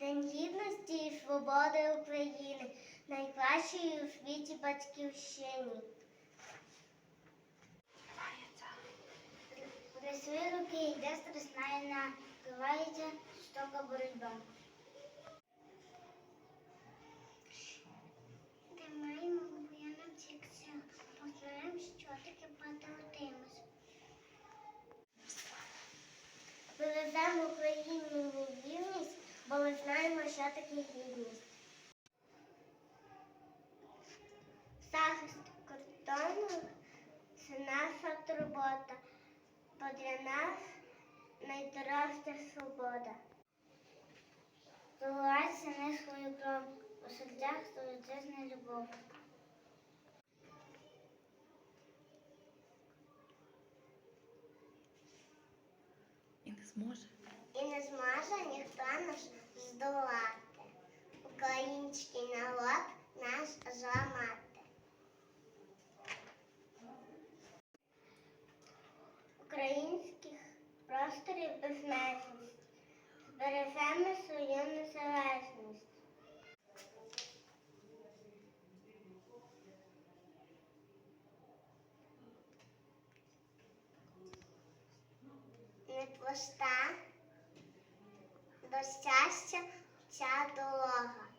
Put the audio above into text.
День гідності і свободи України, найкращої у світі батьківщині. Пресує руки йде страсна війна, тривається жорстока боротьба. Де маємо воєнним цікця, познаємо, що таке патріотизм. Вивеземо Україну бо ми знаємо, що таке гідність. Захист кордону це наша турбота, бо для нас найдорожча свобода. Заливайся не свою кров, у серцях величезна любов. І не зможе. І не зможе ніхто нас здолати. Український народ нас зламати. Українських просторів безмежність. Збережемо свою незалежність. Не проста до щастя ця дорога.